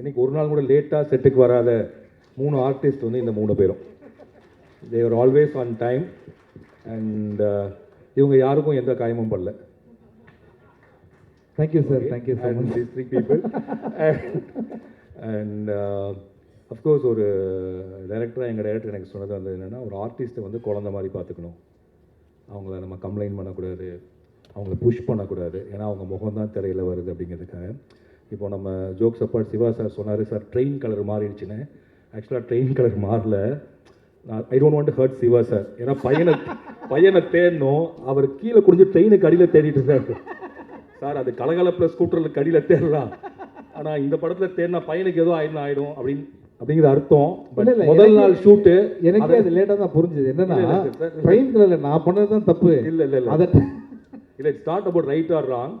இன்னைக்கு ஒரு நாள் கூட லேட்டாக செட்டுக்கு வராத மூணு ஆர்டிஸ்ட் வந்து இந்த மூணு பேரும். Devar always on time and இவங்க யாருக்கும் எந்த காயமும் படல. Thank you sir thank you so and much these three people. And, and uh, of course ஒரு டைரக்டராக எங்கள் டைரக்டர் எனக்கு சொன்னது வந்து என்னென்னா ஒரு ஆர்டிஸ்ட்டை வந்து குழந்த மாதிரி பார்த்துக்கணும். அவங்கள நம்ம கம்ப்ளைண்ட் பண்ணக்கூடாது. அவங்கள புஷ் பண்ணக்கூடாது. ஏன்னா அவங்க முகம் தான் திரையில் வருது அப்படிங்கிறதுக்காக. இப்போ நம்ம ஜோக்ஸ் அப்பாட் சிவா சார் சொன்னார் சார் ட்ரெயின் கலர் மாறிடுச்சுன்னு. ஆக்சுவலாக ட்ரெயின் கலர் மாறல. I don't want hurt Siva sir ஏன்னா பையனை பையனை தேடணும். அவர் கீழே குடிஞ்சு ட்ரெயினுக்கு அடியில் தேடிட்டு இருக்காரு சார் அது கலகலப்பில் ஸ்கூட்டரில் கடியில் தேடலாம். ஆனால் இந்த படத்தில் தேடினா பையனுக்கு ஏதோ ஆயிடும் ஆயிடும் அப்படின்னு அப்படிங்கிற அர்த்தம். இல்ல, முதல் நாள் ஷூட்டு எனக்கே அது லேட்டாக தான் புரிஞ்சுது. என்னன்னா. ட்ரெயின் கலரில் நான் பண்ணது தான் தப்பு. இல்லை இல்லை இல்லை. அதை இல்லை it's not about right or wrong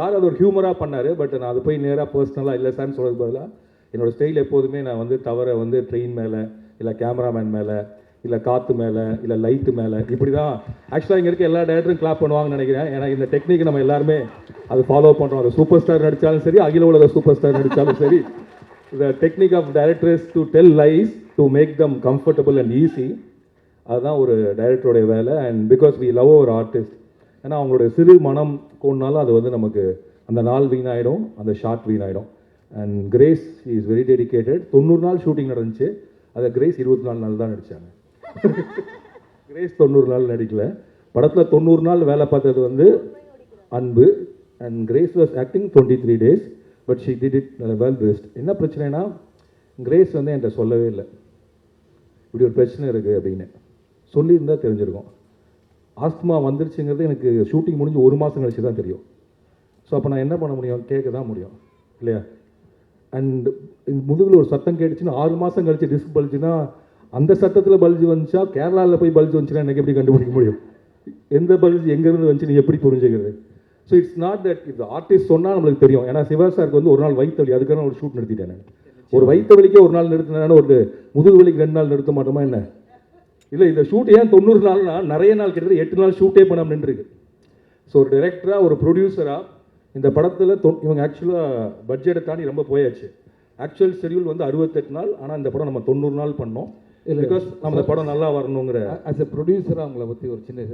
sir அது ஒரு ஹியூமராக பண்ணார் பட் நான் அது போய் நேராக பர்சனலாக இல்லை சார்னு சொல்கிறது பதிலாக என்னோடய ஸ்டைல் எப்போதுமே நான் வந்து தவறை வந்து ட்ரெயின் மேலே இல்லை கேமராமேன் மேலே இல்லை காற்று மேலே இல்லை லைட்டு மேலே இப்படி தான் ஆக்சுவலாக இங்கே இருக்க எல்லா டேரக்டரும் கிளாப் பண்ணுவாங்கன்னு நினைக்கிறேன். ஏன்னா இந்த டெக்னிக் நம்ம எல்லாருமே அது ஃபாலோ பண்ணுறோம் அது சூப்பர் ஸ்டார் நடித்தாலும் சரி அகில உலக சூப்பர் ஸ்டார் நடித்தாலும் சரி the technique of directors to tell lies to make them comfortable and easy அதுதான் ஒரு டைரக்டருடைய வேலை. And because we love our artist ஏன்னா அவங்களுடைய சிறு மனம் கோணாலும் அது வந்து நமக்கு அந்த நாள் வீணாயிடும் அந்த shot வீணாயிடும். And Grace is very dedicated தொண்ணூறு நாள் ஷூட்டிங் நடந்துச்சு. அதை கிரேஸ் இருபத்தி நாலு நாள் தான் நடித்தாங்க கிரேஸ் தொண்ணூறு நாள் நடிக்கல. படத்தில் தொண்ணூறு நாள் வேலை பார்த்தது வந்து Anbu. And Grace was acting twenty three days but she did it well best என்ன பிரச்சனைனா கிரேஸ் வந்து என்கிட்ட சொல்லவே இல்லை. இப்படி ஒரு பிரச்சனை இருக்குது அப்படின்னு. சொல்லியிருந்தா தெரிஞ்சிருக்கும். ஆஸ்துமா வந்துருச்சுங்கிறது எனக்கு ஷூட்டிங் முடிஞ்சு ஒரு மாதம் கழிச்சு தான் தெரியும். ஸோ அப்போ நான் என்ன பண்ண முடியும்? கேட்க தான் முடியும். இல்லையா? அண்ட் முதுகில் ஒரு சத்தம் கேட்டுச்சுன்னா ஆறு மாதம் கழிச்சு டிஸ்க் பல்ஜுனா அந்த சத்தத்தில் பல்ஜு வந்துச்சா? கேரளாவில் போய் பல்ஜு வந்துச்சுன்னா எனக்கு எப்படி கண்டுபிடிக்க முடியும்? எந்த பல்ஜு எங்கேருந்து வந்துச்சு? நீ எப்படி புரிஞ்சுக்கிறது? ஸோ இட்ஸ் நாட் தட் இது ஆர்டிஸ்ட் சொன்னால் நம்மளுக்கு தெரியும். ஏன்னா சிவா சாருக்கு வந்து ஒரு நாள் வயிற்று வலி அதுக்கான ஒரு ஷூட் நிறுத்திட்டேன் நான். ஒரு வயிற்று வலிக்கே ஒரு நாள் நிறுத்தினேன் ஒரு முதுகு வலிக்கு ரெண்டு நாள் நிறுத்த மாட்டோமா என்ன? இல்லை இந்த ஷூட் ஏன் தொண்ணூறு நாள்னா நிறைய நாள் கிட்டத்தட்ட எட்டு நாள் ஷூட்டே பண்ணாம நின்றுருக்கு. ஸோ ஒரு டைரக்டராக ஒரு ப்ரொடியூசராக இந்த படத்தில் தொ இவங்க ஆக்சுவலாக பட்ஜெட்டை தாண்டி ரொம்ப போயாச்சு. ஆக்சுவல் ஷெடியூல் வந்து அறுபத்தெட்டு நாள் ஆனால் இந்த படம் நம்ம தொண்ணூறு நாள் பண்ணோம். இல்ல. பிகாஸ் நம்ம படம் நல்லா வரணுங்கிற ஆஸ் எ ப்ரொடியூசராக அவங்கள பற்றி ஒரு சின்ன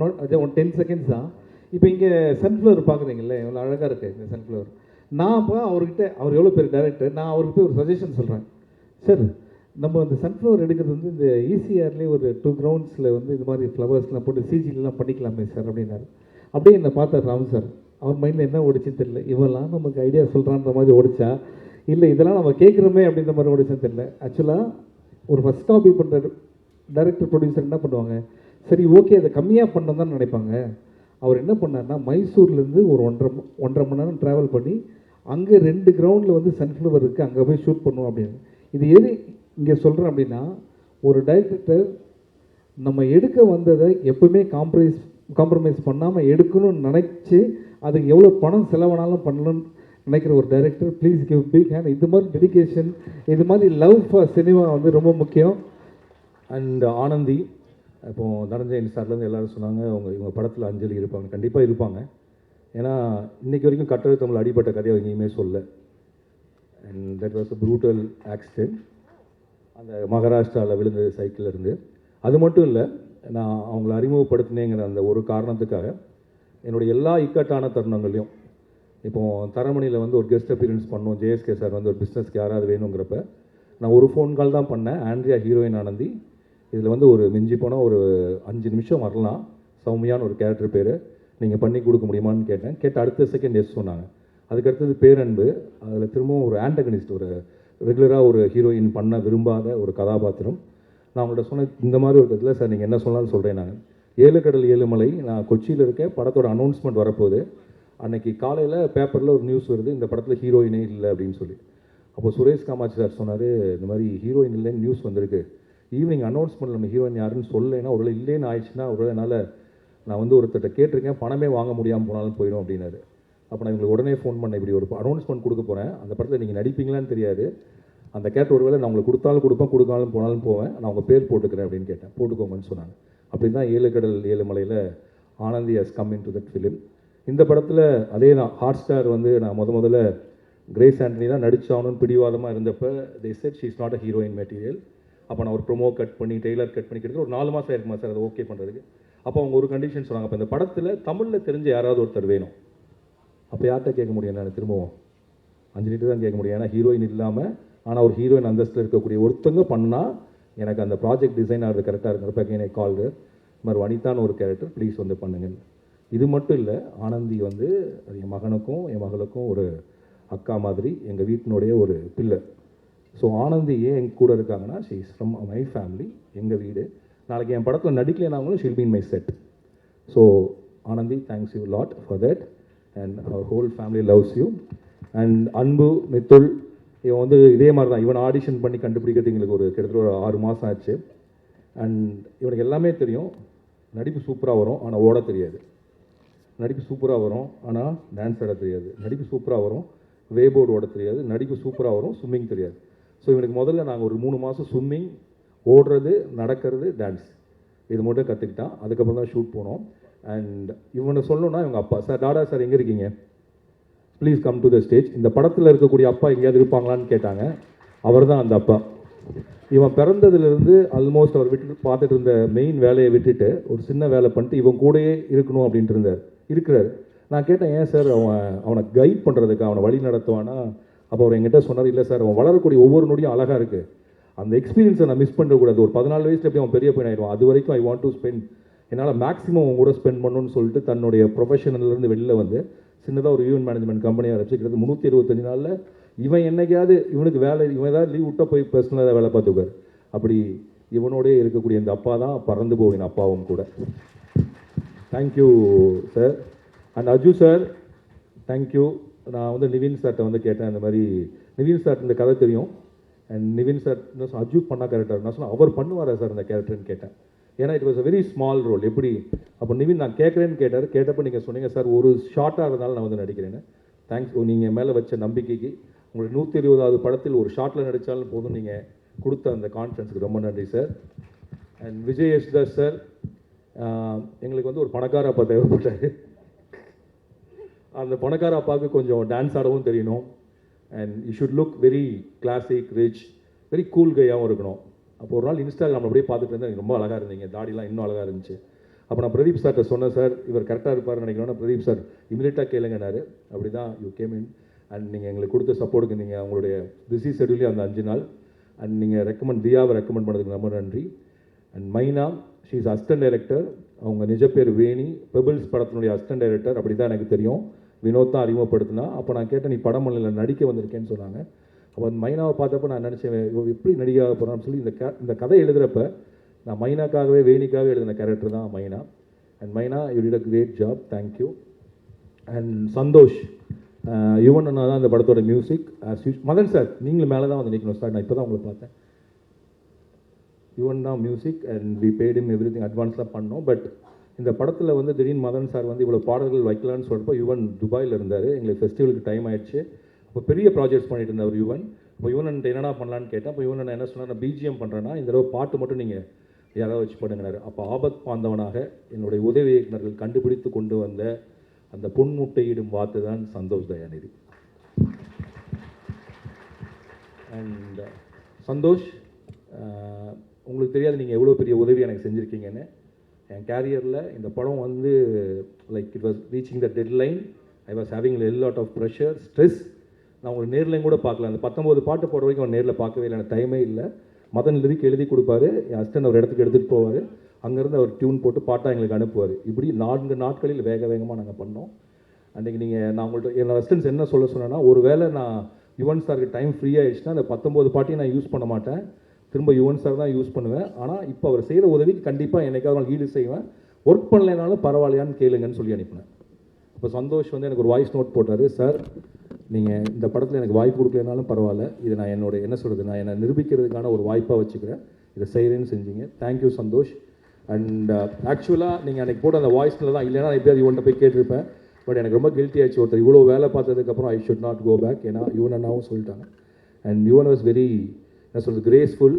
நாட் அது ஒன் டென் செகண்ட்ஸ் தான். இப்போ இங்கே சன்ஃப்ளவர் பார்க்குறீங்கல்ல எவ்வளோ அழகாக இருக்குது இந்த சன்ஃப்ளவர் நான் இப்போ அவர்கிட்ட அவர் எவ்வளோ பெரிய டேரக்டர் நான் அவருக்கு போய் ஒரு சஜஷன் சொல்கிறேன் சார் நம்ம அந்த சன்ஃப்ளவர் எடுக்கிறது வந்து இந்த ஈசிஆர்லேயே ஒரு டூ கிரவுண்ட்ஸில் வந்து இது மாதிரி ஃப்ளவர்ஸ்லாம் போட்டு சிஜிலாம் பண்ணிக்கலாமே சார் அப்படின்னாரு. அப்படியே என்னை பார்த்தார் ராம் சார் அவர் மைண்டில் என்ன ஓடிச்சுன்னு தெரியல. இவெல்லாம் நமக்கு ஐடியா சொல்கிறான்ற மாதிரி ஓடிச்சா? இல்லை இதெல்லாம் நம்ம கேட்குறோமே அப்படின்ற மாதிரி ஓடிச்சுன்னு தெரியல. ஆக்சுவலாக ஒரு ஃபஸ்ட் காப்பி பண்ணுற டைரக்டர் ப்ரொடியூசர் என்ன பண்ணுவாங்க? சரி ஓகே அதை கம்மியாக பண்ண தான் நினைப்பாங்க. அவர் என்ன பண்ணார்னா மைசூர்லேருந்து ஒரு ஒன்றரை ஒன்றரை மணி நேரம் ட்ராவல் பண்ணி அங்கே ரெண்டு கிரவுண்டில் வந்து சன்ஃப்ளவர் இருக்குது அங்கே போய் ஷூட் பண்ணுவோம் அப்படின்னு. இது எது இங்கே சொல்கிறேன் அப்படின்னா ஒரு டைரக்டர் நம்ம எடுக்க வந்ததை எப்பவுமே காம்ப்ரமைஸ் காம்ப்ரமைஸ் பண்ணாமல் எடுக்கணும்னு நினச்சி அதுக்கு எவ்வளோ பணம் செலவானாலும் பண்ணணும்னு நினைக்கிற ஒரு director please give big hand இது மாதிரி டெடிக்கேஷன் இது மாதிரி லவ் ஃபார் சினிமா வந்து ரொம்ப முக்கியம். அண்ட் ஆனந்தி இப்போது தனஞ்சயன் சார்லேருந்து எல்லோரும் சொன்னாங்க அவங்க இவங்க படத்தில் அஞ்சலி இருப்பாங்க. கண்டிப்பாக இருப்பாங்க. ஏன்னா இன்றைக்கி வரைக்கும் கட்டளை தமிழ் அடிபட்ட கதையை எங்கேயுமே சொல்ல and that was a brutal accident அந்த மகாராஷ்டிராவில் விழுந்தது சைக்கிள் இருந்து. அது மட்டும் இல்லை நான் அவங்கள அறிமுகப்படுத்தினேங்கிற அந்த ஒரு காரணத்துக்காக என்னுடைய எல்லா இக்கட்டான தருணங்களையும் இப்போது தரமணியில் வந்து ஒரு கெஸ்ட் அப்பியரன்ஸ் பண்ணோம் ஜேஎஸ்கே சார் வந்து ஒரு பிஸ்னஸ்க்கு யாராவது வேணுங்கிறப்ப நான் ஒரு ஃபோன் கால் தான் பண்ணேன் ஆண்ட்ரியா ஹீரோயின் ஆனந்தி. இதில் வந்து ஒரு மிஞ்சி போனால் ஒரு அஞ்சு நிமிஷம் வரலாம் சௌமியான ஒரு கேரக்டர் பேர் நீங்கள் பண்ணி கொடுக்க முடியுமான்னு கேட்டேன். கேட்டு அடுத்த செகண்ட் எஸ் சொன்னாங்க. அதுக்கடுத்தது பேரன்பு அதில் திரும்பவும் ஒரு ஆண்டகனிஸ்ட் ஒரு ரெகுலராக ஒரு ஹீரோயின் பண்ண விரும்பாத ஒரு கதாபாத்திரம். நான் அவங்கள்ட்ட சொன்னேன் இந்த மாதிரி ஒரு இதில் சார் நீங்கள் என்ன சொன்னாலும் சொல்கிறேன் நான். ஏழுக்கடல் ஏழுமலை நான் கொச்சியில் இருக்கேன். படத்தோட அனௌன்ஸ்மெண்ட் வரப்போகுது. அன்றைக்கி காலையில் பேப்பரில் ஒரு நியூஸ் வருது இந்த படத்தில் ஹீரோயினே இல்லை அப்படின்னு சொல்லி. அப்போ சுரேஷ் காமாட்சி சார் சொன்னார் இந்த மாதிரி ஹீரோயின் இல்லைன்னு நியூஸ் வந்திருக்கு. ஈவினிங் அனௌன்ஸ்மெண்ட் நம்ம ஹீரோயின் யாருன்னு சொல்லலைன்னா ஒருவேளை இல்லைன்னு ஆயிடுச்சுன்னா ஒருவேளை என்னால் நான் வந்து ஒருத்தர்கிட்ட கேட்டிருக்கேன். பணமே வாங்க முடியாமல் போனாலும் போயிடும் அப்படின்னாரு. அப்போ நான் இவங்களுக்கு உடனே ஃபோன் பண்ணேன் இப்படி ஒரு அனௌன்ஸ்மெண்ட் கொடுக்க போகிறேன் அந்த படத்தில் நீங்கள் நடிப்பீங்களான்னு தெரியாது. அந்த கேட் ஒருவேளை நான் உங்களுக்கு கொடுத்தாலும் கொடுப்பேன் கொடுக்காலும் போனாலும் போவேன். நான் உங்கள் பேர் போட்டுக்கிறேன் அப்படின்னு கேட்டேன். போட்டுக்கோங்கன்னு சொன்னாங்க. அப்படி தான் ஏழு கடல் ஏழு மலையில் Anandhi has come into that film இந்த படத்தில் அதே தான் ஹாட் ஸ்டார் வந்து நான் முத முதல்ல கிரேஸ் ஆண்டனி தான் நடிச்சாகணும்னு பிடிவாதமாக இருந்தப்போ they said she is not a heroine material அப்போ நான் ஒரு ப்ரொமோ கட் பண்ணி டெய்லர் கட் பண்ணி கிட்டத்தட்ட ஒரு நாலு மாதம் இருக்குமா சார் அதை ஓகே பண்ணுறதுக்கு அப்போ அவங்க ஒரு கண்டிஷன் சொன்னாங்க. அப்போ இந்த படத்தில் தமிழில் தெரிஞ்ச யாராவது ஒருத்தர் வேணும். அப்போ யார்கிட்ட கேட்க முடியும்? நான் திரும்பவும். அஞ்சு லிட்டர் தான் கேட்க முடியும். ஏன்னா ஹீரோயின் இல்லாமல் ஆனால் ஒரு ஹீரோயின் அந்தஸ்தில் இருக்கக்கூடிய ஒருத்தங்க பண்ணால் எனக்கு அந்த ப்ராஜெக்ட் டிசைன் ஆகிறது கரெக்டாக இருக்கிறப்ப என்னை கால்டு இது மாதிரி வனிதான்னு ஒரு கேரக்டர் ப்ளீஸ் வந்து பண்ணுங்கள் இது மட்டும் இல்லை ஆனந்தி வந்து என் மகனுக்கும் என் மகளுக்கும் ஒரு அக்கா மாதிரி எங்கள் வீட்டினுடைய ஒரு பில்லர் ஸோ ஆனந்தி ஏன் எங்கள் கூட இருக்காங்கன்னா she is from my family எங்கள் வீடு. நாளைக்கு என் படத்தில் நடிக்கலைனாங்களும் she'll been my set so Anandhi thanks you lot for that and our whole family loves you and Anbu Mithul இவன் வந்து இதே மாதிரி தான் இவன் ஆடிஷன் பண்ணி கண்டுபிடிக்கிறது எங்களுக்கு ஒரு கிட்டத்தட்ட ஒரு ஆறு மாதம் ஆச்சு. அண்ட் இவனுக்கு எல்லாமே தெரியும். நடிப்பு சூப்பராக வரும் ஆனால் ஓட தெரியாது. நடிப்பு சூப்பராக வரும் ஆனால் டான்ஸ் ஆட தெரியாது. நடிப்பு சூப்பராக வரும் வேபோர்டு ஓட தெரியாது. நடிப்பு சூப்பராக வரும் ஸ்விம்மிங் தெரியாது. ஸோ இவனுக்கு முதல்ல நாங்கள் ஒரு மூணு மாதம் ஸ்விம்மிங் ஓடுறது நடக்கிறது டான்ஸ் இது மட்டும் கற்றுக்கிட்டான் அதுக்கப்புறம் தான் ஷூட் போனோம். அண்ட் இவனை சொல்லணும்னா இவங்க அப்பா சார் டாடா சார் எங்கே இருக்கீங்க? Please come to the stage இந்த படத்தில் இருக்கக்கூடிய அப்பா எங்கேயாவது இருப்பாங்களான்னு கேட்டாங்க. அவர் தான் அந்த அப்பா. இவன் பிறந்ததுலேருந்து ஆல்மோஸ்ட் அவர் விட்டு பார்த்துட்டு இருந்த மெயின் வேலையை விட்டுட்டு ஒரு சின்ன வேலை பண்ணிட்டு இவன் கூடயே இருக்கணும் அப்படின்ட்டு இருந்தார். இருக்கிறார். நான் கேட்டேன் ஏன் சார் அவன் அவனை கைட் பண்ணுறதுக்கு அவனை வழி நடத்துவானா? அப்போ அவர் என்கிட்ட சொன்னார் இல்லை சார் அவன் வளரக்கூடிய ஒவ்வொரு நொடியும் அழகாக இருக்குது அந்த எக்ஸ்பீரியன்ஸை நான் மிஸ் பண்ணக்கூடாது ஒரு பதினாலு வயசுல எப்படி அவன் பெரிய பையன் ஆயிடுவான்? அது வரைக்கும் ஐ வாண்ட் டு ஸ்பெண்ட் என்னால் மேக்ஸிமம் அவன் கூட ஸ்பெண்ட் பண்ணணும்னு சொல்லிட்டு தன்னுடைய ப்ரொஃபஷனல்லேருந்து வெளியில் வந்து சின்னதாக ஒரு யூன் மேனேஜ்மெண்ட் கம்பெனியாக வச்சுக்கிறது முந்நூற்றி இருபத்தஞ்சு நாளில் இவன் என்னைக்காவது இவனுக்கு வேலை இவன் ஏதாவது லீவ் விட்டால் போய் பர்சனலாக வேலை பார்த்துக்கார் அப்படி இவனோடயே இருக்கக்கூடிய இந்த அப்பா தான் பறந்து போவின் அப்பாவும் கூட. Thank you sir and Aju sir thank you நான் வந்து நிவின் சார்கிட்ட வந்து கேட்டேன் இந்த மாதிரி நிவின் சார் இந்த கதை தெரியும். அண்ட் நிவின் சார் என்ன சொன்ன அஜு பண்ணால் கேரக்டர் நான் சொன்னேன் அவர் பண்ணுவாரா சார் இந்த கேரக்டர்னு கேட்டேன். ஏன்னா it was a very small role எப்படி? அப்போ நிவின் நான் கேட்குறேன்னு கேட்டார். கேட்டப்போ நீங்கள் சொன்னீங்க சார் ஒரு ஷார்ட்டாக இருந்தாலும் நான் வந்து நடிக்கிறேன்னு. தேங்க்ஸ் நீங்கள் மேலே வச்ச நம்பிக்கைக்கு உங்களுக்கு நூற்றி இருபதாவது படத்தில் ஒரு ஷார்ட்டில் நடித்தாலும் போதும் நீங்கள் கொடுத்த அந்த கான்ஃபிடன்ஸுக்கு ரொம்ப நன்றி sir and Vijay Yesudas sir எங்களுக்கு வந்து ஒரு பணக்கார அப்பா தேவைப்பட்டார். அந்த பணக்கார அப்பாவுக்கு கொஞ்சம் டான்ஸ் ஆடவும் தெரியணும். And you should look very classic rich very cool கையாகவும் இருக்கணும். அப்போ ஒரு நாள் இன்ஸ்டாகிராமில் அப்படியே பார்த்துட்டு இருந்தேன். ரொம்ப அழகாக இருந்தீங்க. தாடிலாம் இன்னும் அழகாக இருந்துச்சு. அப்போ நான் பிரதீப் சார்கிட்ட சொன்னேன் சார் இவர் கரெக்டாக இருப்பார்னு நினைக்கிறோன்னா பிரதீப் சார் இமீடியட்டாக கேளுங்கனாரு அப்படி தான் யூ கேம் இன் அண்ட் நீங்கள் எங்களுக்கு கொடுத்த சப்போர்ட்டுக்கு நீங்கள் அவங்களுடைய பிஸி ஷெடியூலே அந்த அஞ்சு நாள். அண்ட் நீங்கள் ரெக்கமெண்ட் தியாவை ரெக்கமெண்ட் பண்ணதுக்கு ரொம்ப நன்றி. அண்ட் மைனா ஷீ இஸ் அசிஸ்டன்ட் டைரக்டர் அவங்க நிஜ பேர் வேணி பெபிள்ஸ் படத்தினுடைய அசிஸ்டன்ட் டைரக்டர் அப்படி தான் எனக்கு தெரியும். வினோத் தான் அறிமுகப்படுத்தினா. அப்போ நான் கேட்டேன் நீ படம் பண்ணல நடிக்க வந்திருக்கேன்னு சொன்னாங்க. அப்போ அந்த மைனாவை பார்த்தப்ப நான் நினச்சேன் எப்படி நடிகை போகிறான்னு சொல்லி இந்த க இந்த கதை எழுதுகிறப்ப நான் மைனாக்காகவே வேணிக்காகவே எழுதின கேரக்டர் தான் Myna. And Myna you did a great job thank you and Santhosh Yuvan அண்ணா தான் இந்த படத்தோட மியூசிக் மதன் சார் நீங்களும் மேலே தான் வந்து நிற்கணும் சார் நான் இப்போ தான் உங்களை பார்த்தேன். யுவன் தான் music and we bad everything அட்வான்ஸாக பண்ணோம். பட் இந்த படத்தில் வந்து திடீர்னு மதன் சார் வந்து இவ்வளோ பாடல்கள் வைக்கலான்னு சொல்கிறப்போ யுவன் துபாயில் இருந்தார். எங்களுக்கு ஃபெஸ்டிவலுக்கு டைம் ஆயிடுச்சு. இப்போ பெரிய ப்ராஜெக்ட்ஸ் பண்ணிட்டு இருந்தார் யுவன். இப்போ யுவன் என்கிட்ட என்னடா பண்ணலான்னு கேட்டேன் அப்போ யுவன் என்ன சொன்னார் நான் பிஜிஎம் பண்ணுறேன்னா இந்த தடவை பாட்டு மட்டும் நீங்கள் யாராவது வச்சு பண்ணுங்கனாரு அப்போ ஆபத் பாந்தவனாக என்னுடைய உதவி இயக்குனர்கள் கண்டுபிடித்து கொண்டு வந்த அந்த பொன்முட்டையிடும் வார்த்தை தான் Santhosh Dayanidhi. And uh, Santhosh uh, உங்களுக்கு தெரியாது நீங்கள் எவ்வளோ பெரிய உதவி எனக்கு செஞ்சுருக்கீங்கன்னு. என் கேரியரில் இந்த படம் வந்து like it was reaching the deadline I was having a lot of pressure stress நான் உங்களுக்கு நேரில் கூட பார்க்கல. அந்த பத்தொம்போது பாட்டு போடுற வரைக்கும் அவர் நேரில் பார்க்கவே இல்லை. எனக்கு டைமே இல்லை. மதன் லிரிக் எழுதி கொடுப்பாரு. என் ஹஸ்டன் அவர் இடத்துக்கு எடுத்துகிட்டு போவார். அங்கேருந்து அவர் டியூன் போட்டு பாட்டாக எங்களுக்கு அனுப்புவார். இப்படி நான்கு நாட்களில் வேக வேகமாக நாங்கள் பண்ணோம். அன்றைக்கி நீங்கள் நான் உங்கள்கிட்ட என்னோட அசிஸ்டன்ஸ் என்ன சொல்ல சொன்னேன்னா ஒருவேளை நான் யுவன் சாருக்கு டைம் ஃப்ரீ ஆயிடுச்சுன்னா அந்த பத்தொம்போது பாட்டையும் நான் யூஸ் பண்ண மாட்டேன். திரும்ப யுவன் சார் தான் யூஸ் பண்ணுவேன். ஆனால் இப்போ அவர் செய்கிற உதவிக்கு கண்டிப்பாக என்னைக்காவது நான் ஈடு செய்வேன். ஒர்க் பண்ணலைனாலும் பரவாயில்லையான்னு கேளுங்கன்னு சொல்லி அனுப்பினேன். இப்போ சந்தோஷ் வந்து எனக்கு ஒரு வாய்ஸ் நோட் போட்டார். சார் நீங்கள் இந்த படத்தில் எனக்கு வாய்ப்பு கொடுக்கலனாலும் பரவாயில்ல. இது நான் என்னோட என்ன சொல்கிறது நான் என்னை நிரூபிக்கிறதுக்கான ஒரு வாய்ப்பாக வச்சுக்கிறேன். இதை செய்கிறேன்னு செஞ்சீங்க. தேங்க்யூ சந்தோஷ். அண்ட் uh, ஆக்சுவலாக நீங்கள் அன்றைக்கி போட்ட அந்த வாய்ஸில் தான் இல்லைன்னா நான் எப்படியாவது இவன்ட்ட போய் கேட்டிருப்பேன். பட் எனக்கு ரொம்ப கில்ட்டி ஆச்சு ஒருத்தர் இவ்வளோ வேலை பார்த்ததுக்கப்புறம் I should not go back ஏன்னா யுவன் அண்ணாவும் சொல்லிட்டாங்க. அண்ட் யுவன் வாஸ் வெரி என்ன சொல்கிறது கிரேஸ்ஃபுல்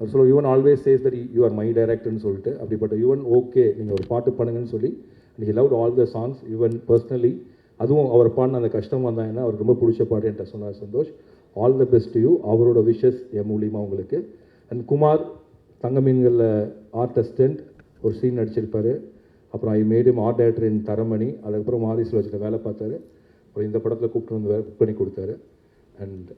அவர் சொல்ல Yuvan always says that you are my டைரக்டர்னு சொல்லிட்டு அப்படிப்பட்ட யுவன் ஓகே நீங்கள் ஒரு பாட்டு பண்ணுங்கன்னு சொல்லி and he love all the songs Yuvan personally அதுவும் அவர் பாடின அந்த கஷ்டம் வந்தாங்கன்னா அவருக்கு ரொம்ப பிடிச்ச பாட்டு என்கிட்ட சொன்னார் Santhosh. All the best you அவரோட விஷஸ் என் மூலியமாக உங்களுக்கு. அண்ட் குமார் தங்க மீன்களில் ஆர்ட் அசிஸ்டன்ட் ஒரு சீன் நடிச்சிருப்பார். அப்புறம் I made him art director in Taramani. அதுக்கப்புறம் மாரிஸில் வச்சுட்டு வேலை பார்த்தாரு. அப்புறம் இந்த படத்தில் கூப்பிட்டு வந்து புக் பண்ணி கொடுத்தாரு. அண்ட்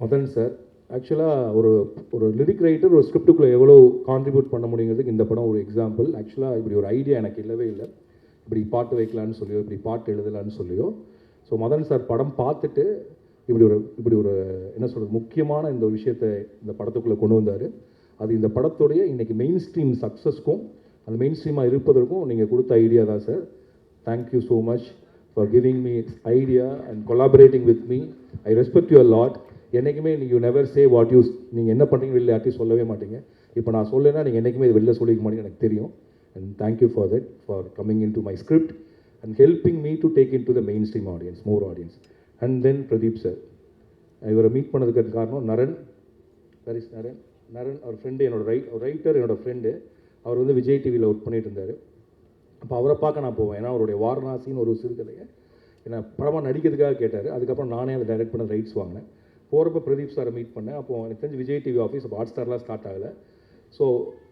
மதன் சார் ஆக்சுவலாக ஒரு ஒரு லிரிக் ரைட்டர் ஒரு ஸ்கிரிப்டுக்குள்ளே எவ்வளோ கான்ட்ரிபியூட் பண்ண முடியுங்கிறதுக்கு இந்த படம் ஒரு எக்ஸாம்பிள் ஆக்சுவலாக இப்படி ஒரு ஐடியா எனக்கு இல்லவே இல்லை. இப்படி பாட்டு வைக்கலான்னு சொல்லியோ இப்படி பாட்டு எழுதலான்னு சொல்லியோ ஸோ மதன் சார் படம் பார்த்துட்டு இப்படி ஒரு இப்படி ஒரு என்ன சொல்கிறது முக்கியமான இந்த ஒரு விஷயத்தை இந்த படத்துக்குள்ளே கொண்டு வந்தார். அது இந்த படத்துடைய இன்னைக்கு மெயின் ஸ்ட்ரீம் சக்ஸஸ்க்கும் அந்த மெயின் ஸ்ட்ரீமாக இருப்பதற்கும் நீங்கள் கொடுத்த ஐடியா தான் sir thank you so much for giving me idea and collaborating with me I respect your lot என்றைக்குமே you never say what use நீங்கள் என்ன பண்ணுறீங்க வெளில யார்ட்டையும் சொல்லவே மாட்டீங்க. இப்போ நான் சொல்லலைன்னா நீங்கள் என்றைக்குமே இது வெளில சொல்லிக்க மாட்டீங்க எனக்கு தெரியும். And thank you for that for coming into my script and helping me to take into the mainstream audience more audience and then Pradeep sir இவரை மீட் பண்ணதுக்கு காரணம் நரன். வேர் இஸ் நரன் நரன் அவர் ஃப்ரெண்டு என்னோட ரைட் ரைட்டர் என்னோடய friend அவர் வந்து விஜய் டிவியில் work பண்ணிட்டு இருந்தார். அப்போ அவரை பார்க்க நான் போவேன். ஏன்னா அவருடைய வாரணாசின்னு ஒரு சிறுகதையை என்னை படமாக நடிக்கிறதுக்காக கேட்டார். அதுக்கப்புறம் நானே அதை டைரக்ட் பண்ண ரைட்ஸ் வாங்கினேன். போகிறப்ப பிரதீப் சாரை மீட் பண்ணேன். அப்போ எனக்கு தெரிஞ்சு விஜய் டிவி ஆஃபீஸ் ஹாட் ஸ்டார்லாம் ஸ்டார்ட் ஆகலை. ஸோ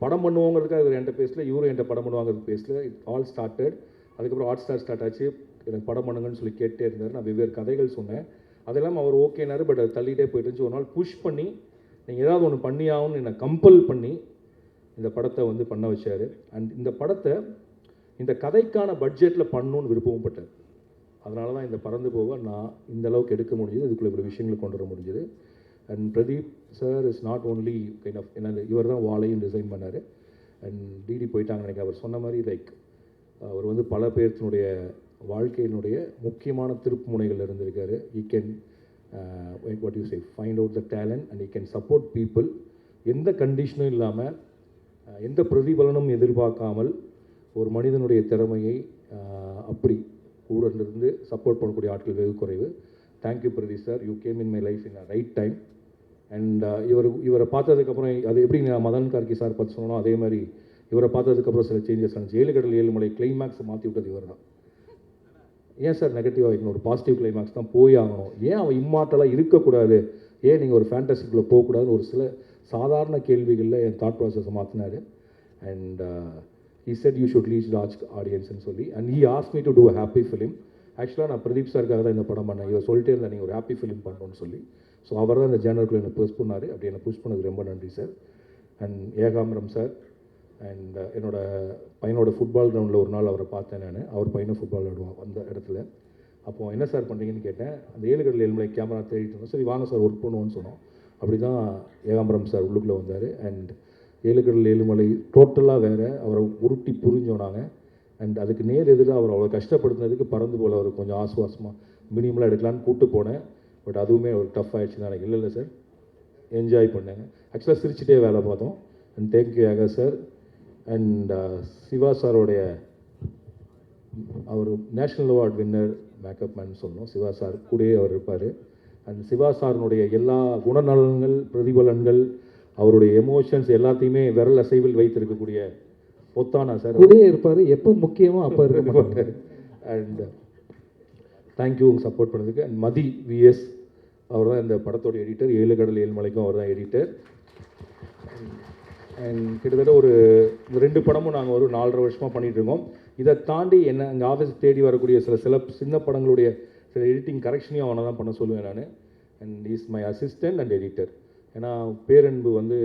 படம் பண்ணுவோங்கிறதுக்காக இவர் என்கிட்ட பேசல இவரும் என்கிட்ட படம் பண்ணுவாங்கிறது பேசல. இட் ஆல் ஸ்டார்டட் அதுக்கப்புறம் ஹாட் ஸ்டார் ஸ்டார்ட் ஆச்சு. எனக்கு படம் பண்ணுங்கன்னு சொல்லி கேட்டே இருந்தார். நான் வெவ்வேறு கதைகள் சொன்னேன். அதெல்லாம் அவர் ஓகேனாரு பட் அது தள்ளிட்டே போயிட்டு இருந்துச்சு. ஒரு நாள் புஷ் பண்ணி நீங்கள் ஏதாவது ஒன்று பண்ணி ஆகணும்னு என்னை கம்பல் பண்ணி இந்த படத்தை வந்து பண்ண வச்சார். அண்ட் இந்த படத்தை இந்த கதைக்கான பட்ஜெட்டில் பண்ணணும்னு விருப்பமும் பட்டார். அதனால தான் இந்த பறந்து போக நான் இந்த அளவுக்கு எடுக்க முடிஞ்சது. இதுக்குள்ள இவ்வளோ விஷயங்களை கொண்டு வர முடிஞ்சது. And Pradeep sir is not only kind of என்ன இவர் தான் வாழையும் டிசைன் பண்ணார். அண்ட் டிடி போயிட்டாங்க நினைக்கிறேன். அவர் சொன்ன மாதிரி லைக் அவர் வந்து பல பேர்த்தினுடைய வாழ்க்கையினுடைய முக்கியமான திருப்பு முனைகள் இருந்திருக்காரு he can what you say find out the talent and he can support people எந்த கண்டிஷனும் இல்லாமல் uh, எந்த பிரதிபலனும் எதிர்பார்க்காமல் ஒரு மனிதனுடைய திறமையை uh, அப்படி கூட இருந்து சப்போர்ட் பண்ணக்கூடிய ஆட்கள் வெகு குறைவு. Thank you Pradeep sir you came in my life in a right time and uh, இவர் இவரை பார்த்ததுக்கப்புறம் அது எப்படி நான் மதன் கார்கி சார் பார்த்து சொன்னோம் அதே மாதிரி இவரை பார்த்ததுக்கப்புறம் சில சேஞ்சஸ் ஆனிச்சு ஏழு கடல் ஏழு மலை கிளைமேக்ஸை மாற்றி விட்டது இவர் தான். ஏன் சார் நெகட்டிவாக வைக்கணும் ஒரு பாசிட்டிவ் கிளைமேக்ஸ் தான் போய் ஆகணும். ஏன் அவன் இம்மார்ட்டலாக இருக்கக்கூடாது? ஏன் நீங்கள் ஒரு ஃபேண்டசிக்குள்ளே போகக்கூடாதுன்னு ஒரு சில சாதாரண கேள்விகளில் என் தாட் ப்ராசஸை மாற்றினார் and he said you should reach large ஆடியன்ஸ்னு சொல்லி. And he as me to do happy film ஆக்சுவலாக நான் பிரதீப் சாருக்காக தான் இந்த படம் பண்ணேன். இவர் சொல்லிட்டே இருந்தேன் நீங்கள் ஒரு ஹாப்பி ஃபிலிம் பண்ணணும்னு சொல்லி. ஸோ அவர் தான் இந்த ஜேனருக்குள்ள என்னை புஷ் பண்ணார். அப்படி என்னை புஷ் பண்ணதுக்கு ரொம்ப நன்றி sir and Ekambaram sir and uh, என்னோடய பையனோட ஃபுட்பால் கிரவுண்டில் ஒரு நாள் அவரை பார்த்தேன் நான். அவர் பையனும் ஃபுட்பால் விளாடுவான் அந்த இடத்துல. அப்போது என்ன சார் பண்ணுறீங்கன்னு கேட்டேன். அந்த ஏழுகடல் ஏழுமலை கேமரா தேடிட்டு இருந்தோம். சரி வாங்க சார் ஒர்க் பண்ணுவோன்னு சொன்னோம். அப்படி தான் ஏகாம்பரம் சார் உள்ளுக்குள்ளே வந்தார். அண்ட் ஏழுகடல் ஏழுமலை டோட்டலாக வேறு. அவரை உருட்டி புரிஞ்சோம் நாங்கள் அண்ட் அதுக்கு நேர் எதிராக அவர் அவ்வளோ கஷ்டப்படுத்தினதுக்கு பறந்து போல் அவர் கொஞ்சம் ஆசுவாசமாக மினிமலாக எடுக்கலான்னு கூப்பிட்டு போனேன். பட் அதுவுமே ஒரு டஃப் ஆயிடுச்சு எனக்கு இல்லை இல்லை சார் என்ஜாய் பண்ணேங்க. ஆக்சுவலாக சிரிச்சிட்டே வேலை பார்த்தோம். And thank you Yaga sir and Siva சாரோடைய our national award winner makeup man சொல்லணும். சிவா சார் கூடயே அவர் இருப்பார். அண்ட் சிவா சாரினுடைய எல்லா குணநலன்கள் பிரதிபலன்கள் அவருடைய எமோஷன்ஸ் எல்லாத்தையுமே விரல் அசைவில் வைத்திருக்கக்கூடிய பொத்தானா சார் கூடயே இருப்பார். எப்போ முக்கியமோ அப்போ இருக்க மாட்டார். அண்ட் தேங்க்யூ சப்போர்ட் பண்ணதுக்கு. அண்ட் மதி விஎஸ் அவர் தான் இந்த படத்தோட எடிட்டர் ஏழு கடல் ஏழு மலைக்கும் அவர் தான் எடிட்டர் அண்ட் கிட்டத்தட்ட ஒரு ரெண்டு படமும் நாங்கள் ஒரு நாலரை வருஷமாக பண்ணிகிட்ருக்கோம் இருக்கோம். இதை தாண்டி என்ன எங்கள் ஆஃபீஸ் தேடி வரக்கூடிய சில சில சின்ன படங்களுடைய சில எடிட்டிங் கரெக்ஷனையும் அவனை தான் பண்ண சொல்லுவேன் நான். And is my assistant and editor ஏன்னா பேரன்பு வந்து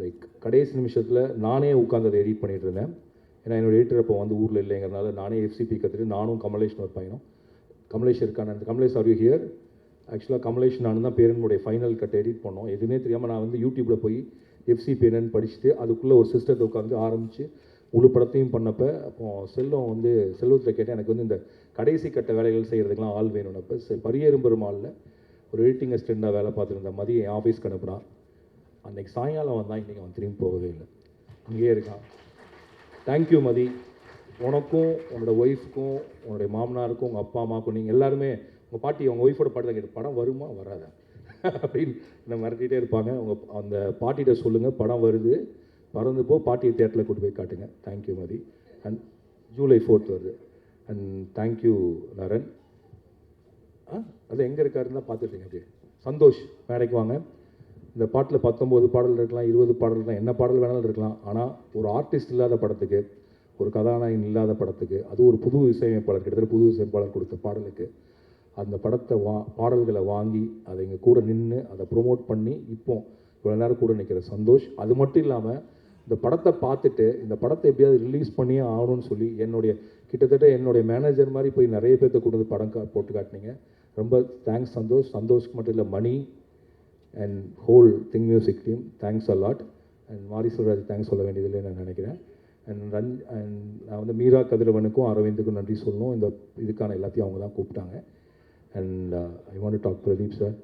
லைக் கடைசி நிமிஷத்தில் நானே உட்காந்து அதை எடிட் பண்ணிகிட்டு இருந்தேன். ஏன்னா என்னோட எடிட்டர் அப்போ வந்து ஊரில் இல்லைங்கிறனால நானே எஃப்சிபி கற்றுட்டு நானும் கமலேஷ்னு ஒரு பையனும் கமலேஷ் இருக்கான அந்த கமலேஷ் ஆர் யூ ஹியர் ஆக்சுவலாக கமலேஷ் நான் தான் பேரனுடைய ஃபைனல் கட் எடிட் பண்ணோம். எதுவுமே தெரியாமல் நான் வந்து யூடியூப்பில் போய் எஃப்சி பேரன் படிச்சுட்டு அதுக்குள்ளே ஒரு சிஸ்டத்தை உட்காந்து ஆரம்பித்து முழு படத்தையும் பண்ணப்போ அப்போ செல்வம் வந்து செல்வத்தில் கேட்டேன் எனக்கு வந்து இந்த கடைசி கட்ட வேலைகள் செய்கிறதுக்கெலாம் ஆள் வேணும்னப்போ சரி பரியேறும் பெருமாளில் ஒரு எடிட்டிங் அசிஸ்டண்ட்டாக வேலை பார்த்துருந்த மதியம் என் ஆஃபீஸ்க்கு அனுப்புனான் அன்றைக்கி சாயங்காலம் வந்தான் இன்றைக்கி அவன் திரும்பி போகவே இல்லை. இங்கேயே இருக்கான். Thank you Mathi. உனக்கும் உன்னோட ஒய்ஃப்க்கும் உன்னுடைய மாமனாருக்கும் உங்கள் அப்பா அம்மாவுக்கும் நீங்கள் எல்லாருமே உங்கள் பாட்டி உங்கள் ஒய்ஃபோட பாட்டு தான் கேட்டு படம் வருமா வராதா? அப்படின்னு என்ன மிரட்டிகிட்டே இருப்பாங்க. உங்கள் அந்த பாட்டிகிட்ட சொல்லுங்கள் படம் வருது பறந்து போ பாட்டியை தேட்டரில் கூட்டு போய் காட்டுங்க. Thank you Mathi. And July fourth வருது. அண்ட் தேங்க்யூ நரன் ஆ அது எங்கே இருக்காருன்னு தான் பார்த்துட்டீங்க அப்படியே. சந்தோஷ் மேடைக்கு வாங்க. இந்த பாட்டில் பத்தொம்போது பாடல் இருக்கலாம் இருபது பாடல் இருக்கலாம் என்ன பாடல் வேணாலும் இருக்கலாம். ஆனால் ஒரு ஆர்டிஸ்ட் இல்லாத படத்துக்கு ஒரு கதாநாயகன் இல்லாத படத்துக்கு அது ஒரு புது இசையமைப்பாளர் கிட்டத்தட்ட புது இசையமைப்பாளர் கொடுத்த பாடலுக்கு அந்த படத்தை வா பாடல்களை வாங்கி அதை இங்கே கூட நின்று அதை ப்ரோமோட் பண்ணி இப்போ இவ்வளோ நேரம் கூட நிற்கிற சந்தோஷ் அது மட்டும் இல்லாமல் இந்த படத்தை பார்த்துட்டு இந்த படத்தை எப்படியாவது ரிலீஸ் பண்ணியே ஆகணும்னு சொல்லி என்னுடைய கிட்டத்தட்ட என்னுடைய மேனேஜர் மாதிரி போய் நிறைய பேர்த்த கொண்டு வந்து படம் கா போட்டு காட்டினீங்க. ரொம்ப தேங்க்ஸ் சந்தோஷ். சந்தோஷ்க்கு மட்டும் இல்லை Mani and whole thing music team thanks a lot and மாரிசல்ராஜ் thanks சொல்ல வேண்டியதில்லை நான் நினைக்கிறேன். அண்ட் ரன் அண்ட் நான் வந்து மீரா கதிரவனுக்கும் அரவிந்துக்கும் நன்றி சொல்லணும். இந்த இதுக்கான எல்லாத்தையும் அவங்க தான் கூப்பிட்டாங்க and I want talk Pradeep sir